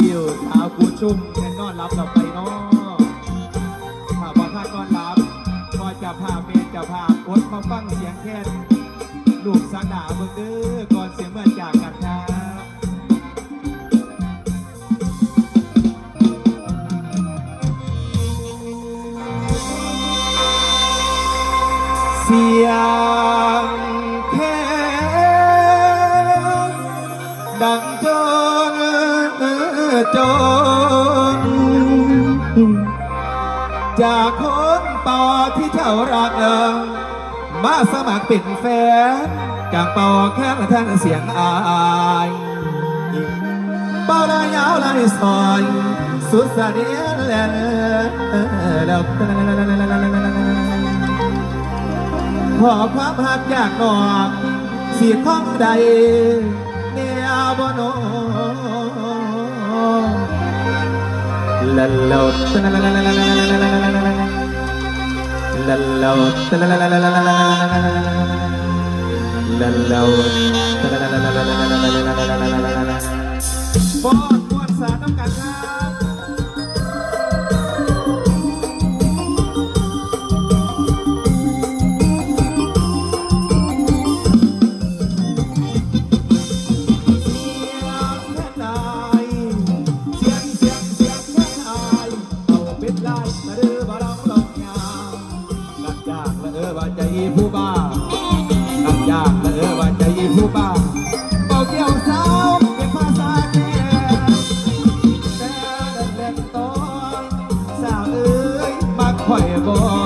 บิวสาวกูชุ่มแน่นอนรับเราไปเนาะถ้าบอท่านนอนรับก็จะพาเมนจะพากดมาฟังเสียงแค่ลูกสังดาเบิ่งเด้อก่อนเสียงเมื่อจากกันครับเสียงแค่ดังจน จน จากคนต่อที่เจ้ารักเอิงมาสมัครเป็นแฟนจากเป่าแค่ท่านเสียงอายเป่าได้ยาวได้ซอย สุดสะเดียนแล้วขอความหักอยากนอกสีข้องใดเนี่ยบ่โน ปอดปวดสาต้องการข้า ลูกบ้าเบาเกี่ยวสาวเป็นภาษาแก่แต่เด็กเล่นต้นสาวเอ้ยมาข่อยบ่ต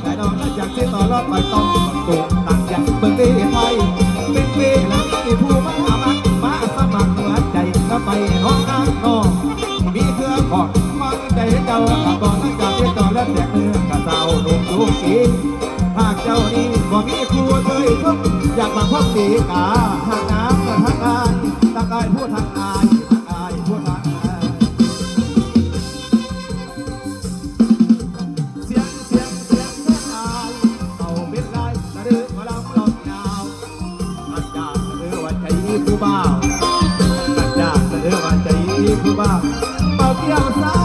แต่นอนแล้วอยากเสียต่อรอดไปต้องตูต่างอย่างเบิ่งดีไทยเป็นเวลาที่ผู้มาหามักมาสมัครหัวใจก็ไปน้องข้างนอกมีเครือขอดฟังใจเจ้าขับก่อนหลังจากที่เจ้าแล้วแตกเนื้อกระเจ้าหนุ่มลูกอีหากเจ้านี้บ่มีครูเคยทุกอยากมาพบดีกาหากน้ำกับทางอายตะกายพูดทางอาย Yeah,